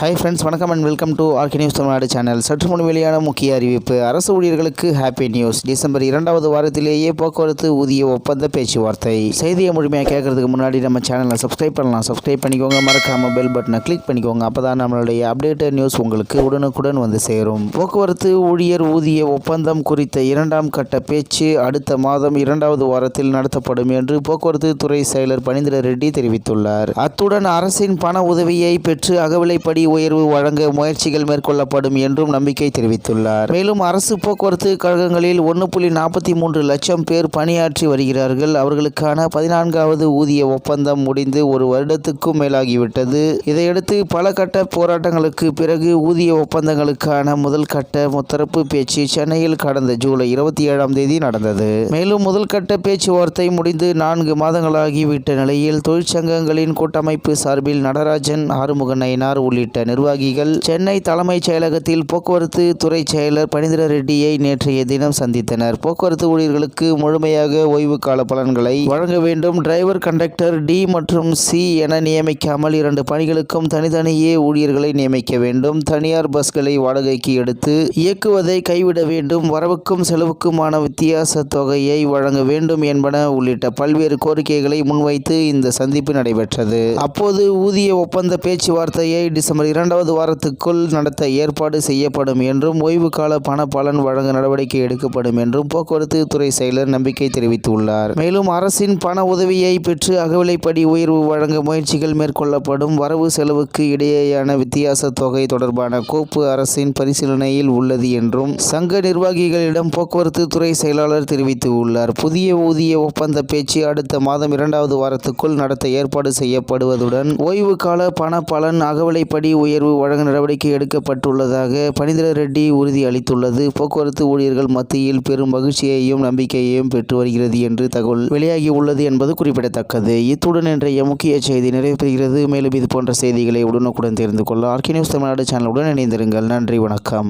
Hi friends வணக்கம் and welcome to ARK news Tamil Nadu channel சற்று முன் வெளியான முக்கிய அறிவிப்பு. அரசு ஊழியர்களுக்கு ஹாப்பி நியூஸ் டிசம்பர் இரண்டாவது வாரத்திலேயே போக்குவரத்து ஊதிய ஒப்பந்த பேச்சுவார்த்தை. செய்தியை முழுமையாக கேட்கறதுக்கு முன்னாடி நம்ம சேனலை சப்ஸ்கிரைப் பண்ணலாம். சப்ஸ்கிரைப் பண்ணிக்கோங்க. மறக்காம பெல் பட்டனை கிளிக் பண்ணிக்கோங்க. அப்போ தான் நம்மளுடைய அப்டேட்டட் நியூஸ் உங்களுக்கு உடனுக்குடன் வந்து சேரும். போக்குவரத்து ஊழியர் ஊதிய ஒப்பந்தம் குறித்த இரண்டாம் கட்ட பேச்சு அடுத்த மாதம் இரண்டாவது வாரத்தில் நடத்தப்படும் என்று போக்குவரத்து துறை செயலர் பனிந்திர ரெட்டி தெரிவித்துள்ளார். அத்துடன் அரசின் பண உதவியை பெற்று அகவிலைப்படி உயர்வு வழங்க முயற்சிகள் மேற்கொள்ளப்படும் என்றும் நம்பிக்கை தெரிவித்துள்ளார். மேலும் அரசு போக்குவரத்து கழகங்களில் ஒன்று புள்ளி நாற்பத்தி மூன்று லட்சம் பேர் பணியாற்றி வருகிறார்கள். அவர்களுக்கான பதினான்காவது ஊதிய ஒப்பந்தம் முடிந்து ஒரு வருடத்துக்கும் மேலாகிவிட்டது. இதையடுத்து பல கட்ட போராட்டங்களுக்கு பிறகு ஊதிய ஒப்பந்தங்களுக்கான முதல் கட்ட முத்தரப்பு பேச்சு சென்னையில் கடந்த ஜூலை இருபத்தி ஏழாம் தேதி நடந்தது. மேலும் முதல் கட்ட பேச்சுவார்த்தை முடிந்து நான்கு மாதங்களாகிவிட்ட நிலையில் தொழிற்சங்கங்களின் கூட்டமைப்பு சார்பில் நடராஜன் ஆறுமுக நயினார் உள்ளிட்ட நிர்வாகிகள் சென்னை தலைமைச் செயலகத்தில் போக்குவரத்து துறை செயலர் பணிந்திர ரெட்டியை நேற்றைய தினம் சந்தித்தனர். போக்குவரத்து ஊழியர்களுக்கு முழுமையாக ஓய்வு கால பலன்களை வழங்க வேண்டும். டிரைவர் கண்டக்டர் டி மற்றும் சி என நியமிக்காமல் இரண்டு பணிகளுக்கும் தனித்தனியே ஊழியர்களை நியமிக்க வேண்டும். தனியார் பஸ்களை வாடகைக்கு எடுத்து இயக்குவதை கைவிட வேண்டும். வரவுக்கும் செலவுக்குமான வித்தியாச தொகையை வழங்க வேண்டும் என்பன உள்ளிட்ட பல்வேறு கோரிக்கைகளை முன்வைத்து இந்த சந்திப்பு நடைபெற்றது. அப்போது ஊதிய ஒப்பந்த பேச்சுவார்த்தையை டிசம்பர் இரண்டாவது வாரத்துக்குள் நடத்த ஏற்பாடு செய்யப்படும் என்றும் ஓய்வு கால பண பலன் வழங்க நடவடிக்கை எடுக்கப்படும் என்றும் போக்குவரத்து துறை செயலர் நம்பிக்கை தெரிவித்துள்ளார். மேலும் அரசின் பண உதவியை பெற்று அகவிலைப்படி உயர்வு வழங்க முயற்சிகள் மேற்கொள்ளப்படும் வரவு செலவுக்கு இடையேயான வித்தியாச தொகை தொடர்பான கோப்பு அரசின் பரிசீலனையில் உள்ளது என்றும் சங்க நிர்வாகிகளிடம் போக்குவரத்து துறை செயலாளர் தெரிவித்துள்ளார். புதிய ஊதிய ஒப்பந்த பேச்சு அடுத்த மாதம் இரண்டாவது வாரத்துக்குள் நடத்த ஏற்பாடு செய்யப்படுவதுடன் ஓய்வு கால பண பலன் அகவிலைப்படி உயர்வு வழங்க நடவடிக்கை எடுக்கப்பட்டுள்ளதாக பனிதர ரெட்டி உறுதி அளித்துள்ளது. போக்குவரத்து ஊழியர்கள் மத்தியில் பெரும் மகிழ்ச்சியையும் நம்பிக்கையையும் பெற்று வருகிறது என்று தகவல் வெளியாகி உள்ளது என்பது குறிப்பிடத்தக்கது. இத்துடன் இன்றைய முக்கிய செய்தி நிறைவு பெறுகிறது மேலும் இது போன்ற செய்திகளை உடனுக்குடன் தெரிந்து கொள்ள ஆர்கே நியூஸ் தமிழ்நாடு சேனலுடன் இணைந்திருங்கள். நன்றி வணக்கம்.